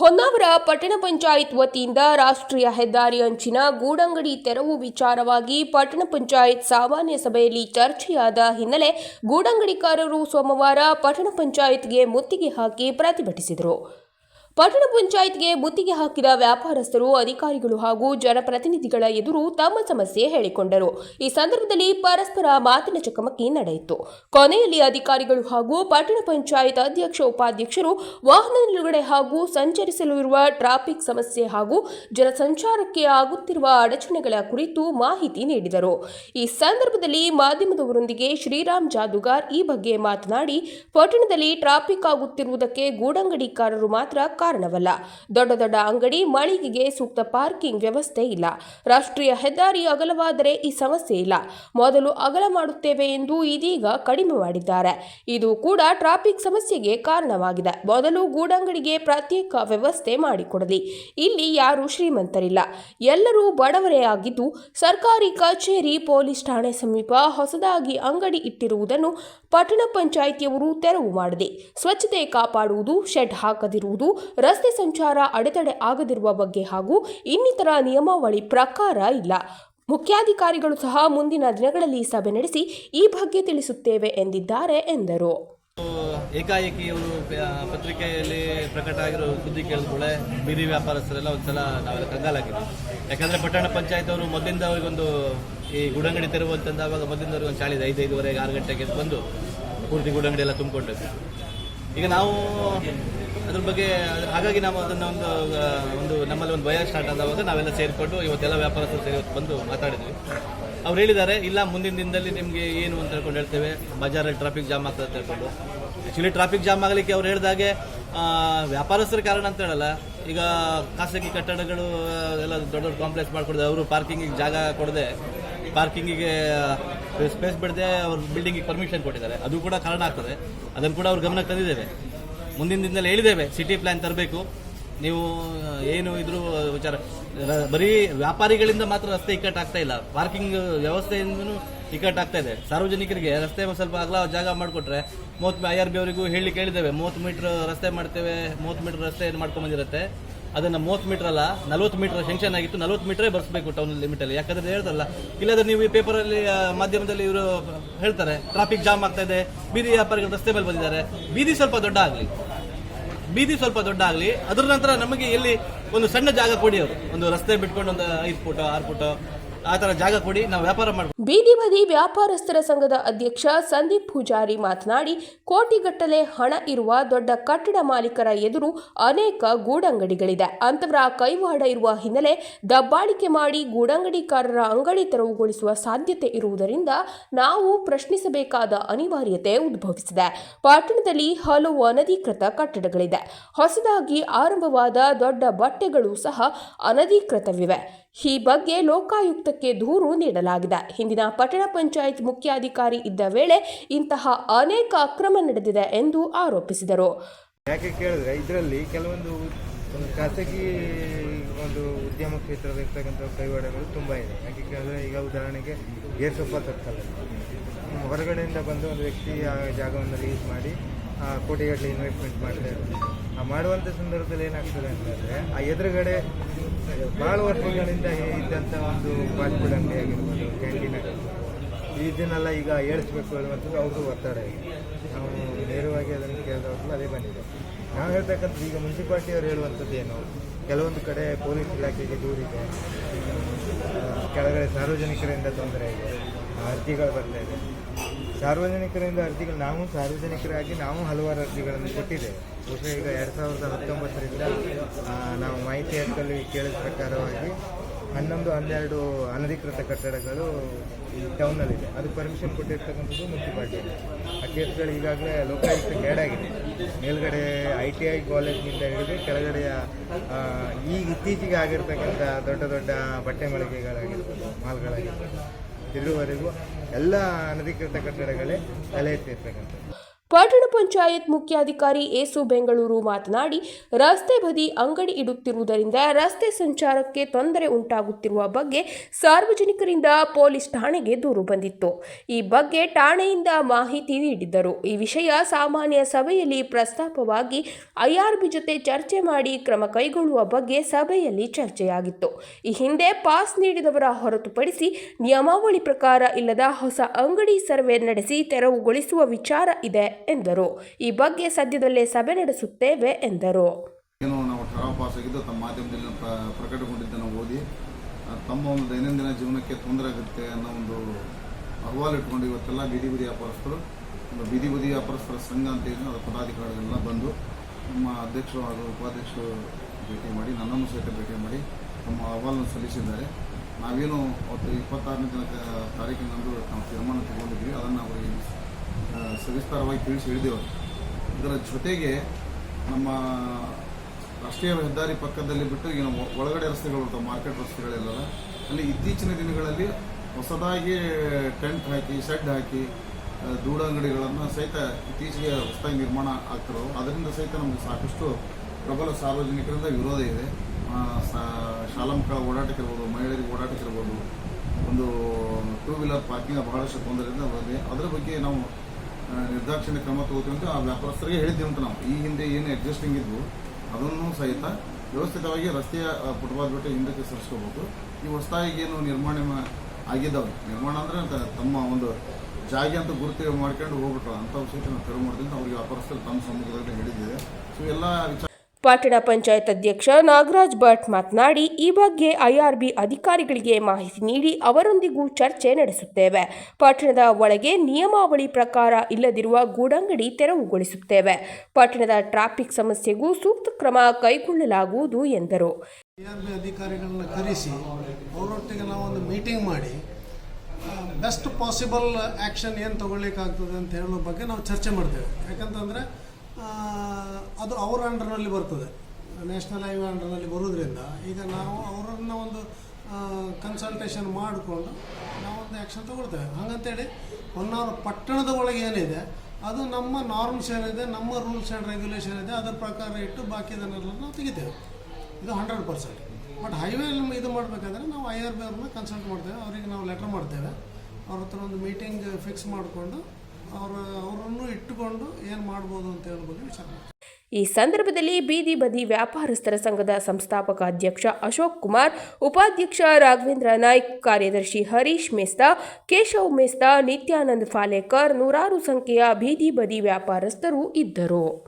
ಹೊನ್ನಾವರ ಪಟ್ಟಣ ಪಂಚಾಯತ್ ವತಿಯಿಂದ ರಾಷ್ಟ್ರೀಯ ಹೆದ್ದಾರಿ ಅಂಚಿನ ಗೂಡಂಗಡಿ ತೆರವು ವಿಚಾರವಾಗಿ ಪಟ್ಟಣ ಪಂಚಾಯತ್ ಸಾಮಾನ್ಯ ಸಭೆಯಲ್ಲಿ ಚರ್ಚೆಯಾದ ಹಿನ್ನೆಲೆ ಗೂಡಂಗಡಿಕಾರರು ಸೋಮವಾರ ಪಟ್ಟಣ ಪಂಚಾಯತ್ಗೆ ಮುತ್ತಿಗೆ ಹಾಕಿ ಪ್ರತಿಭಟಿಸಿದರು. ಪಟ್ಟಣ ಪಂಚಾಯತ್ಗೆ ಮುತ್ತಿಗೆ ಹಾಕಿದ ವ್ಯಾಪಾರಸ್ಥರು, ಅಧಿಕಾರಿಗಳು ಹಾಗೂ ಜನಪ್ರತಿನಿಧಿಗಳ ಎದುರು ತಮ್ಮ ಸಮಸ್ಯೆ ಹೇಳಿಕೊಂಡರು. ಈ ಸಂದರ್ಭದಲ್ಲಿ ಪರಸ್ಪರ ಮಾತಿನ ಚಕಮಕಿ ನಡೆಯಿತು. ಕೊನೆಯಲ್ಲಿ ಅಧಿಕಾರಿಗಳು ಹಾಗೂ ಪಟ್ಟಣ ಪಂಚಾಯತ್ ಅಧ್ಯಕ್ಷ, ಉಪಾಧ್ಯಕ್ಷರು ವಾಹನ ನಿಲುಗಡೆ ಹಾಗೂ ಸಂಚರಿಸಲು ಇರುವ ಟ್ರಾಫಿಕ್ ಸಮಸ್ಯೆ ಹಾಗೂ ಜನಸಂಚಾರಕ್ಕೆ ಆಗುತ್ತಿರುವ ಅಡಚಣೆಗಳ ಕುರಿತು ಮಾಹಿತಿ ನೀಡಿದರು. ಈ ಸಂದರ್ಭದಲ್ಲಿ ಮಾಧ್ಯಮದವರೊಂದಿಗೆ ಶ್ರೀರಾಮ್ ಜಾದುಗಾರ್ ಈ ಬಗ್ಗೆ ಮಾತನಾಡಿ, ಪಟ್ಟಣದಲ್ಲಿ ಟ್ರಾಫಿಕ್ ಆಗುತ್ತಿರುವುದಕ್ಕೆ ಗೂಡಂಗಡಿಕಾರರು ಮಾತ್ರ ಕಾರಣವಲ್ಲ. ದೊಡ್ಡ ದೊಡ್ಡ ಅಂಗಡಿ, ಮಳಿಗೆಗೆ ಸೂಕ್ತ ಪಾರ್ಕಿಂಗ್ ವ್ಯವಸ್ಥೆ ಇಲ್ಲ. ರಾಷ್ಟ್ರೀಯ ಹೆದ್ದಾರಿ ಅಗಲವಾದರೆ ಈ ಸಮಸ್ಯೆ ಇಲ್ಲ. ಮೊದಲು ಅಗಲ ಮಾಡುತ್ತೇವೆ ಎಂದು ಇದೀಗ ಕಡಿಮೆ ಮಾಡಿದ್ದಾರೆ. ಇದು ಕೂಡ ಟ್ರಾಫಿಕ್ ಸಮಸ್ಯೆಗೆ ಕಾರಣವಾಗಿದೆ. ಮೊದಲು ಗೂಡಂಗಡಿಗೆ ಪ್ರತ್ಯೇಕ ವ್ಯವಸ್ಥೆ ಮಾಡಿಕೊಡಲಿ. ಇಲ್ಲಿ ಯಾರು ಶ್ರೀಮಂತರಿಲ್ಲ. ಎಲ್ಲರೂ ಬಡವರೇ ಆಗಿದ್ದು, ಸರ್ಕಾರಿ ಕಚೇರಿ, ಪೊಲೀಸ್ ಠಾಣೆ ಸಮೀಪ ಹೊಸದಾಗಿ ಅಂಗಡಿ ಇಟ್ಟಿರುವುದನ್ನು ಪಟ್ಟಣ ಪಂಚಾಯಿತಿಯವರು ತೆರವು ಮಾಡಿದೆ. ಸ್ವಚ್ಛತೆ ಕಾಪಾಡುವುದು, ಶೆಡ್ ಹಾಕದಿರುವುದು ರಸ್ತೆ ಸಂಚಾರ ಅಡೆತಡೆ ಆಗದಿರುವ ಬಗ್ಗೆ ಹಾಗೂ ಇನ್ನಿತರ ನಿಯಮಾವಳಿ ಪ್ರಕಾರ ಇಲ್ಲ. ಮುಖ್ಯಾಧಿಕಾರಿಗಳು ಸಹ ಮುಂದಿನ ದಿನಗಳಲ್ಲಿ ಸಭೆ ನಡೆಸಿ ಈ ಬಗ್ಗೆ ತಿಳಿಸುತ್ತೇವೆ ಎಂದಿದ್ದಾರೆ ಎಂದರು. ಏಕಾಏಕಿ ಅವರು ಪತ್ರಿಕೆಯಲ್ಲಿ ಪ್ರಕಟ ಆಗಿರೋ ಸುದ್ದಿ ಕೇಳಿದ್ಮೇಲೆ ಬೀದಿ ವ್ಯಾಪಾರಸ್ಥರೆಲ್ಲ ಒಂದ್ಸಲ ನಾವೆಲ್ಲ ಕಂಗಾಲಾಗಿದ್ದೆ ಯಾಕಂದ್ರೆ ಪಟ್ಟಣ ಪಂಚಾಯತ್ ಅವರು ಮೊದಲಿಂದ ಅವ್ರಿಗೊಂದು ಈ ಗುಡಂಗಡಿ ತೆರವು ಅವಾಗ ಮೊದಲಿಂದ ಅವ್ರಿಗೆ ಒಂದು ಐದು ಐದುವರೆಗೆ ಆರು ಗಂಟೆಗೆ ಬಂದು ಪೂರ್ತಿ ಗುಡಂಗಡಿ ಎಲ್ಲ ತುಂಬಿಕೊಂಡಿದ್ವಿ ಈಗ ನಾವು ಅದ್ರ ಬಗ್ಗೆ, ಹಾಗಾಗಿ ನಾವು ಅದನ್ನ ಒಂದು ಒಂದು ನಮ್ಮಲ್ಲಿ ಒಂದು ಭಯ ಸ್ಟಾರ್ಟ್ ಆದಾಗ ನಾವೆಲ್ಲ ಸೇರಿಕೊಂಡು ಇವತ್ತೆಲ್ಲ ವ್ಯಾಪಾರಸ್ಥರು ಸೇರಿ ಬಂದು ಮಾತಾಡಿದ್ವಿ. ಅವ್ರು ಹೇಳಿದ್ದಾರೆ, ಇಲ್ಲ ಮುಂದಿನ ದಿನದಲ್ಲಿ ನಿಮಗೆ ಏನು ಅಂತ ಹೇಳ್ಕೊಂಡು ಹೇಳ್ತೇವೆ. ಬಜಾರಲ್ಲಿ ಟ್ರಾಫಿಕ್ ಜಾಮ್ ಆಗ್ತದೆ ಅಂತ ಹೇಳ್ಕೊಂಡು. ಆ್ಯಕ್ಚುಲಿ ಟ್ರಾಫಿಕ್ ಜಾಮ್ ಆಗಲಿಕ್ಕೆ ಅವ್ರು ಹೇಳಿದಾಗೆ ವ್ಯಾಪಾರಸ್ಥರ ಕಾರಣ ಅಂತ ಹೇಳಲ್ಲ. ಈಗ ಖಾಸಗಿ ಕಟ್ಟಡಗಳು, ಎಲ್ಲ ದೊಡ್ಡ ದೊಡ್ಡ ಕಾಂಪ್ಲೆಕ್ಸ್ ಮಾಡಿಕೊಡ್ದೆ, ಅವರು ಪಾರ್ಕಿಂಗಿಗೆ ಜಾಗ ಕೊಡದೆ ಪಾರ್ಕಿಂಗಿಗೆ ಸ್ಪೇಸ್ ಬಿಡದೆ, ಅವ್ರ ಬಿಲ್ಡಿಂಗಿಗೆ ಪರ್ಮಿಷನ್ ಕೊಟ್ಟಿದ್ದಾರೆ. ಅದು ಕೂಡ ಕಾರಣ ಆಗ್ತದೆ. ಅದನ್ನು ಕೂಡ ಅವ್ರ ಗಮನಕ್ಕೆ ತಂದಿದ್ದೇವೆ. ಮುಂದಿನ ದಿನದಲ್ಲಿ ಹೇಳಿದ್ದೇವೆ. ಸಿಟಿ ಪ್ಲಾನ್ ತರಬೇಕು. ನೀವು ಏನು ಇದ್ರು ವಿಚಾರ. ಬರೀ ವ್ಯಾಪಾರಿಗಳಿಂದ ಮಾತ್ರ ರಸ್ತೆ ಇಕ್ಕಟ್ಟಾಗ್ತಾ ಇಲ್ಲ. ಪಾರ್ಕಿಂಗ್ ವ್ಯವಸ್ಥೆಯಿಂದನೂ ಇಕ್ಕಟ್ಟಾಗ್ತಾ ಇದೆ. ಸಾರ್ವಜನಿಕರಿಗೆ ರಸ್ತೆ ಸ್ವಲ್ಪ ಅಗಲ ಜಾಗ ಮಾಡಿಕೊಟ್ರೆ ಮೂವತ್ತು, ಐ ಆರ್ ಬಿ ಅವರಿಗೂ ಹೇಳಿ ಕೇಳಿದ್ದೇವೆ. ಮೂವತ್ತು ಮೀಟರ್ ರಸ್ತೆ ಮಾಡ್ತೇವೆ. ಮೂವತ್ತು ಮೀಟರ್ ರಸ್ತೆ ಏನು ಮಾಡ್ಕೊಂಡ್ ಬಂದಿರುತ್ತೆ. ಅದನ್ನ ಮೂವತ್ತು ಮೀಟರ್ ಅಲ್ಲ, ನಲ್ವತ್ತು ಮೀಟರ್ ಸೆಂಕ್ಷನ್ ಆಗಿತ್ತು. ನಲ್ವತ್ತು ಮೀಟ್ರೇ ಬರ್ಸ್ಬೇಕು ಟೌನ್ ಲಿಮಿಟ್ ಅಲ್ಲಿ. ಯಾಕಂದ್ರೆ ಹೇಳ್ತಾರಲ್ಲ, ಇಲ್ಲಾದ್ರೆ ನೀವು ಈ ಪೇಪರಲ್ಲಿ ಮಾಧ್ಯಮದಲ್ಲಿ ಇವರು ಹೇಳ್ತಾರೆ ಟ್ರಾಫಿಕ್ ಜಾಮ್ ಆಗ್ತಾ ಇದೆ. ಬೀದಿ ವ್ಯಾಪಾರಿಗಳು ರಸ್ತೆ ಮೇಲೆ ಬಂದಿದ್ದಾರೆ. ಬೀದಿ ಸ್ವಲ್ಪ ದೊಡ್ಡ ಆಗಲಿ. ಬೀದಿ ಸ್ವಲ್ಪ ದೊಡ್ಡ ಆಗಲಿ. ಅದ್ರ ನಂತರ ನಮಗೆ ಇಲ್ಲಿ ಒಂದು ಸಣ್ಣ ಜಾಗ ಕೊಡಿ ಅವರು. ಒಂದು ರಸ್ತೆ ಬಿಟ್ಕೊಂಡು ಒಂದು ಐದು ಫುಟ್, ಆರು ಫುಟ್. ಬೀದಿ ಬದಿ ವ್ಯಾಪಾರಸ್ಥರ ಸಂಘದ ಅಧ್ಯಕ್ಷ ಸಂದೀಪ್ ಪೂಜಾರಿ ಮಾತನಾಡಿ, ಕೋಟಿಗಟ್ಟಲೆ ಹಣ ಇರುವ ದೊಡ್ಡ ಕಟ್ಟಡ ಮಾಲೀಕರ ಎದುರು ಅನೇಕ ಗೂಡಂಗಡಿಗಳಿದೆ. ಅಂತವರ ಕೈವಾಡ ಇರುವ ಹಿನ್ನೆಲೆ ದಬ್ಬಾಳಿಕೆ ಮಾಡಿ ಗೂಡಂಗಡಿಕಾರರ ಅಂಗಡಿ ತೆರವುಗೊಳಿಸುವ ಸಾಧ್ಯತೆ ಇರುವುದರಿಂದ ನಾವು ಪ್ರಶ್ನಿಸಬೇಕಾದ ಅನಿವಾರ್ಯತೆ ಉದ್ಭವಿಸಿದೆ. ಪಟ್ಟಣದಲ್ಲಿ ಹಲವು ಅನಧಿಕೃತ ಕಟ್ಟಡಗಳಿದೆ. ಹೊಸದಾಗಿ ಆರಂಭವಾದ ದೊಡ್ಡ ಬಟ್ಟೆಗಳು ಸಹ ಅನಧಿಕೃತವಿವೆ. ಈ ಬಗ್ಗೆ ಲೋಕಾಯುಕ್ತಕ್ಕೆ ದೂರು ನೀಡಲಾಗಿದೆ. ಹಿಂದಿನ ಪಟ್ಟಣ ಪಂಚಾಯತ್ ಮುಖ್ಯಾಧಿಕಾರಿ ಇದ್ದ ವೇಳೆ ಇಂತಹ ಅನೇಕ ಅಕ್ರಮ ನಡೆದಿದೆ ಎಂದು ಆರೋಪಿಸಿದರು. ಯಾಕೆ ಕೇಳಿದ್ರೆ ಇದರಲ್ಲಿ ಕೆಲವೊಂದು ಖಾಸಗಿ ಒಂದು ಉದ್ಯಮ ಕ್ಷೇತ್ರದಲ್ಲಿರ್ತಕ್ಕಂಥ ಕೈವಾಡಗಳು ತುಂಬ ಇದೆ. ಯಾಕೆ ಕೇಳಿದ್ರೆ ಈಗ ಉದಾಹರಣೆಗೆ ಗೇರ್ಸೊಪ್ಪ ಸರ್ಕಲ್ ಹೊರಗಡೆಯಿಂದ ಬಂದು ಒಂದು ವ್ಯಕ್ತಿ ಆ ಜಾಗವನ್ನು ಲೀಸ್ ಮಾಡಿ ಕೋಟಿಗಟ್ಟಲೆ ಇನ್ವೆಸ್ಟ್ಮೆಂಟ್ ಮಾಡ್ತಾ ಇದ್ದಾರೆ ಆ ಮಾಡುವಂಥ ಸಂದರ್ಭದಲ್ಲಿ ಏನಾಗ್ತದೆ ಅಂತಂದರೆ ಆ ಎದುರುಗಡೆ ಭಾಳ ವರ್ಷಗಳಿಂದ ಇದ್ದಂಥ ಒಂದು ಫಾಸ್ಟ್ ಅಂಗಡಿ ಆಗಿರ್ಬೋದು ಕ್ಯಾಂಟೀನ್ ಆಗಿರ್ಬೋದು. ಇದನ್ನೆಲ್ಲ ಈಗ ಏಳಿಸ್ಬೇಕು ಅನ್ನುವಂಥದ್ದು ಅವ್ರದ್ದು ಒತ್ತಡ ನಾವು ನೇರವಾಗಿ ಅದನ್ನು ಕೇಳಿದವ್ರಲ್ಲ ಅದೇ ಬಂದಿದೆ. ನಾವು ಹೇಳ್ತಕ್ಕಂಥದ್ದು ಈಗ ಮುನ್ಸಿಪಾಲ್ಟಿಯವರು ಹೇಳುವಂಥದ್ದು ಏನು? ಕೆಲವೊಂದು ಕಡೆ ಪೊಲೀಸ್ ಇಲಾಖೆಗೆ ದೂರಿದೆ. ಆ, ಕೆಳಗಡೆ ಸಾರ್ವಜನಿಕರಿಂದ ತೊಂದರೆ ಇದೆ. ಅರ್ಜಿಗಳು ಬರ್ತಾ ಇದೆ. ಸಾರ್ವಜನಿಕರಿಂದ ಅರ್ಜಿಗಳು, ನಾವು ಸಾರ್ವಜನಿಕರಾಗಿ ನಾವು ಹಲವಾರು ಅರ್ಜಿಗಳನ್ನು ಕೊಟ್ಟಿದ್ದೇವೆ. ಬಹುಶಃ ಈಗ ಎರಡು ಸಾವಿರದ ಹತ್ತೊಂಬತ್ತರಿಂದ ನಾವು ಮಾಹಿತಿ ಹಕ್ಕಲ್ಲಿ ಕೇಳಿದ ಪ್ರಕಾರವಾಗಿ ಹನ್ನೊಂದು, ಹನ್ನೆರಡು ಅನಧಿಕೃತ ಕಟ್ಟಡಗಳು ಈ ಟೌನಲ್ಲಿದೆ ಅದು ಪರ್ಮಿಷನ್ ಕೊಟ್ಟಿರ್ತಕ್ಕಂಥದ್ದು ಮುನ್ಸಿಪಾಲ್ಟಿ. ಆ ಕೇಸ್ಗಳು ಈಗಾಗಲೇ ಲೋಕಾಯುಕ್ತ ಕೇಡಾಗಿದೆ. ಮೇಲ್ಗಡೆ ಐ ಟಿ ಐ ಕಾಲೇಜ್ನಿಂದ ಹಿಡಿದು ಕೆಳಗಡೆಯ ಈಗ ಇತ್ತೀಚೆಗೆ ಆಗಿರ್ತಕ್ಕಂಥ ದೊಡ್ಡ ದೊಡ್ಡ ಬಟ್ಟೆ ಮಳಿಗೆಗಳಾಗಿರ್ಬೋದು, ಮಾಲ್ಗಳಾಗಿರ್ಬೋದು, ಇದುವರೆಗೂ ಎಲ್ಲ ಅನಧಿಕೃತ ಕಟ್ಟಡಗಳೇ ತಲೆ ಎತ್ತಿರ್ತಕ್ಕಂಥದ್ದು. ಪಟ್ಟಣ ಪಂಚಾಯತ್ ಮುಖ್ಯಾಧಿಕಾರಿ ಏಸು ಬೆಂಗಳೂರು ಮಾತನಾಡಿ, ರಸ್ತೆ ಬದಿ ಅಂಗಡಿ ಇಡುತ್ತಿರುವುದರಿಂದ ರಸ್ತೆ ಸಂಚಾರಕ್ಕೆ ತೊಂದರೆ ಉಂಟಾಗುತ್ತಿರುವ ಬಗ್ಗೆ ಸಾರ್ವಜನಿಕರಿಂದ ಪೊಲೀಸ್ ಠಾಣೆಗೆ ದೂರು ಬಂದಿತ್ತು. ಈ ಬಗ್ಗೆ ಠಾಣೆಯಿಂದ ಮಾಹಿತಿ ನೀಡಿದ್ದರು. ಈ ವಿಷಯ ಸಾಮಾನ್ಯ ಸಭೆಯಲ್ಲಿ ಪ್ರಸ್ತಾಪವಾಗಿ ಐಆರ್ಬಿ ಜೊತೆ ಚರ್ಚೆ ಮಾಡಿ ಕ್ರಮ ಕೈಗೊಳ್ಳುವ ಬಗ್ಗೆ ಸಭೆಯಲ್ಲಿ ಚರ್ಚೆಯಾಗಿತ್ತು. ಈ ಹಿಂದೆ ಪಾಸ್ ನೀಡಿದವರ ಹೊರತುಪಡಿಸಿ ನಿಯಮಾವಳಿ ಪ್ರಕಾರ ಇಲ್ಲದ ಹೊಸ ಅಂಗಡಿ ಸರ್ವೆ ನಡೆಸಿ ತೆರವುಗೊಳಿಸುವ ವಿಚಾರ ಇದೆ ಎಂದರು. ಈ ಬಗ್ಗೆ ಸದ್ಯದಲ್ಲೇ ಸಭೆ ನಡೆಸುತ್ತೇವೆ ಎಂದರು. ನಾವು ಪಾಸಾಗಿದ್ದು ತಮ್ಮ ಮಾಧ್ಯಮದಲ್ಲಿ ಪ್ರ- ಪ್ರಕಟಗೊಂಡಿದ್ದನ್ನು ಓದಿ ತಮ್ಮ ಒಂದು ದೈನಂದಿನ ಜೀವನಕ್ಕೆ ತೊಂದರೆ ಆಗುತ್ತೆ ಅನ್ನೋ ಒಂದು ಅಹವಾಲು ಇಟ್ಕೊಂಡು ಇವತ್ತೆಲ್ಲ ಬೀದಿ ಬದಿ ವ್ಯಾಪಾರಸ್ಥರು, ಒಂದು ಬೀದಿ ಬದಿ ವ್ಯಾಪಾರಸ್ಥರ ಸಂಘ ಅಂತ ಏನು ಅದರ ಪದಾಧಿಕಾರಿಗಳೆಲ್ಲ ಬಂದು ನಮ್ಮ ಅಧ್ಯಕ್ಷರು ಹಾಗೂ ಉಪಾಧ್ಯಕ್ಷರು ಭೇಟಿ ಮಾಡಿ, ನನ್ನನ್ನು ಸಹಿತ ಭೇಟಿ ಮಾಡಿ ತಮ್ಮ ಅಹವಾಲನ್ನು ಸಲ್ಲಿಸಿದ್ದಾರೆ. ನಾವೇನು ಅವತ್ತು ಇಪ್ಪತ್ತಾರನೇ ದಿನ ತಾರೀಕಿನಂದು ನಾವು ತೀರ್ಮಾನ ತಗೊಂಡಿದ್ವಿ ಅದನ್ನು ಅವರಿಗೆ ಸವಿಸ್ತಾರವಾಗಿ ತಿಳಿಸಿ ಹೇಳಿದೆವು ಇದರ ಜೊತೆಗೆ ನಮ್ಮ ರಾಷ್ಟ್ರೀಯ ಹೆದ್ದಾರಿ ಪಕ್ಕದಲ್ಲಿ ಬಿಟ್ಟು ಏನು ಒಳಗಡೆ ರಸ್ತೆಗಳು ಇರ್ತವೆ ಮಾರ್ಕೆಟ್ ರಸ್ತೆಗಳೆಲ್ಲ. ಅಲ್ಲಿ ಇತ್ತೀಚಿನ ದಿನಗಳಲ್ಲಿ ಹೊಸದಾಗಿ ಟೆಂಟ್ ಹಾಕಿ, ಶೆಡ್ ಹಾಕಿ ದೂಡ ಅಂಗಡಿಗಳನ್ನು ಸಹಿತ ಇತ್ತೀಚೆಗೆ ಹೊಸದಾಗಿ ನಿರ್ಮಾಣ ಆಗ್ತಿರೋ ಅದರಿಂದ ಸಹಿತ ನಮಗೆ ಸಾಕಷ್ಟು ಪ್ರಬಲ ಸಾರ್ವಜನಿಕರಿಂದ ವಿರೋಧ ಇದೆ. ಶಾಲಾ ಮಕ್ಕಳ ಓಡಾಟಕ್ಕೆ ಇರ್ಬೋದು ಮಹಿಳೆಯರಿಗೆ ಓಡಾಟಕ್ಕೆ ಇರ್ಬೋದು ಒಂದು ಟೂ ವೀಲರ್ ಪಾರ್ಕಿಂಗ್ ಬಹಳಷ್ಟು ತೊಂದರೆಯಿಂದ ಬಂದಿದೆ ಅದರ ಬಗ್ಗೆ ನಾವು ನಿರ್ದಾಕ್ಷಿಣ್ಯ ಕ್ರಮ ತಗೋತೀವಿ ಅಂತ ಆ ವ್ಯಾಪಾರಸ್ಥರಿಗೆ ಹೇಳಿದ್ದೀವಿ ಅಂತ ನಾವು. ಈ ಹಿಂದೆ ಏನು ಎಕ್ಸಿಸ್ಟಿಂಗ್ ಇದ್ವು, ಅದನ್ನು ಸಹಿತ ವ್ಯವಸ್ಥಿತವಾಗಿ ರಸ್ತೆಯ ಫುಟ್ಪಾತ್ ಬಿಟ್ಟು ಹಿಂದಕ್ಕೆ ಸರಿಸ್ಕೋಬೇಕು. ಈ ಹೊಸದಾಗಿ ಏನು ನಿರ್ಮಾಣ ಆಗಿದ್ದಾವೆ. ನಿರ್ಮಾಣ ಅಂದರೆ ತಮ್ಮ ಒಂದು ಜಾಗ ಅಂತ ಗುರುತು ಮಾಡ್ಕೊಂಡು ಹೋಗ್ಬಿಟ್ರು. ಅಂಥವು ಸಹಿತ ನಾವು ತೆರವು ಅಂತ ಅವ್ರಿಗೆ ವ್ಯಾಪಾರಸ್ಥರು ತಮ್ಮ ಸಮ್ಮುಖದಲ್ಲಿ ಹೇಳಿದ್ದೇವೆ. ಸೊ, ಎಲ್ಲ ವಿಚಾರ ಪಟ್ಟಣ ಪಂಚಾಯತ್ ಅಧ್ಯಕ್ಷ ನಾಗರಾಜ್ ಭಟ್ ಮಾತನಾಡಿ, ಈ ಬಗ್ಗೆ ಐಆರ್ಬಿ ಅಧಿಕಾರಿಗಳಿಗೆ ಮಾಹಿತಿ ನೀಡಿ ಅವರೊಂದಿಗೂ ಚರ್ಚೆ ನಡೆಸುತ್ತೇವೆ. ಪಟ್ಟಣದ ಒಳಗೆ ನಿಯಮಾವಳಿ ಪ್ರಕಾರ ಇಲ್ಲದಿರುವ ಗೂಡಂಗಡಿ ತೆರವುಗೊಳಿಸುತ್ತೇವೆ. ಪಟ್ಟಣದ ಟ್ರಾಫಿಕ್ ಸಮಸ್ಯೆಗೂ ಸೂಕ್ತ ಕ್ರಮ ಕೈಗೊಳ್ಳಲಾಗುವುದು ಎಂದರು. ಐಆರ್ಬಿ ಅಧಿಕಾರಿಗಳನ್ನ ಕರೆಸಿ, ಅವರೊಟ್ಟಿಗೆ ನಾವು ಒಂದು ಮೀಟಿಂಗ್ ಮಾಡಿ ಬೆಸ್ಟ್ ಪಾಸಿಬಲ್ ಆ್ಯಕ್ಷನ್ ಏನು ತಗೊಳ್ಳಿಕ್ಕಾಗ್ತದೆ ಅಂತ ಹೇಳೋ ಬಗ್ಗೆ ನಾವು ಚರ್ಚೆ ಮಾಡ್ತೇವೆ. ಯಾಕಂತಂದರೆ ಅದು ಅವರ ಅಂಡರ್ನಲ್ಲಿ ಬರ್ತದೆ. ನ್ಯಾಷನಲ್ ಹೈವೇ ಅಂಡರ್ನಲ್ಲಿ ಬರೋದ್ರಿಂದ ಈಗ ನಾವು ಅವರನ್ನು ಒಂದು ಕನ್ಸಲ್ಟೇಷನ್ ಮಾಡಿಕೊಂಡು ನಾವೊಂದು ಆ್ಯಕ್ಷನ್ ತೊಗೊಳ್ತೇವೆ. ಹಾಗಂತೇಳಿ ಹೊನ್ನಾವರ ಪಟ್ಟಣದ ಒಳಗೆ ಏನಿದೆ, ಅದು ನಮ್ಮ ನಾರ್ಮ್ಸ್ ಏನಿದೆ, ನಮ್ಮ ರೂಲ್ಸ್ ಆ್ಯಂಡ್ ರೆಗ್ಯುಲೇಷನ್ ಇದೆ ಅದರ ಪ್ರಕಾರ ಇಟ್ಟು ಬಾಕಿದನ್ನೆಲ್ಲ ನಾವು ತೆಗಿತೇವೆ. ಇದು ಹಂಡ್ರೆಡ್ ಪರ್ಸೆಂಟ್ ಬಟ್ ಹೈವೇಲಿ ಇದು ಮಾಡಬೇಕಾದ್ರೆ ನಾವು ಐ ಆರ್ ಬಿ ಅವ್ರನ್ನ ಕನ್ಸಲ್ಟ್ ಮಾಡ್ತೇವೆ. ಅವರಿಗೆ ನಾವು ಲೆಟರ್ ಮಾಡ್ತೇವೆ. ಅವ್ರ ಹತ್ರ ಒಂದು ಮೀಟಿಂಗ್ ಫಿಕ್ಸ್ ಮಾಡಿಕೊಂಡು ಈ ಸಂದರ್ಭದಲ್ಲಿ ಬೀದಿ ಬದಿ ವ್ಯಾಪಾರಸ್ಥರ ಸಂಘದ ಸಂಸ್ಥಾಪಕ ಅಧ್ಯಕ್ಷ ಅಶೋಕ್ ಕುಮಾರ್, ಉಪಾಧ್ಯಕ್ಷ ರಾಘವೇಂದ್ರ ನಾಯ್ಕ್, ಕಾರ್ಯದರ್ಶಿ ಹರೀಶ್ ಮೆಸ್ತಾ, ಕೇಶವ್ ಮೆಸ್ತಾ, ನಿತ್ಯಾನಂದ್ ಫಾಲೇಕರ್ ನೂರಾರು ಸಂಖ್ಯೆಯ ಬೀದಿ ಬದಿ ವ್ಯಾಪಾರಸ್ಥರು ಇದ್ದರು.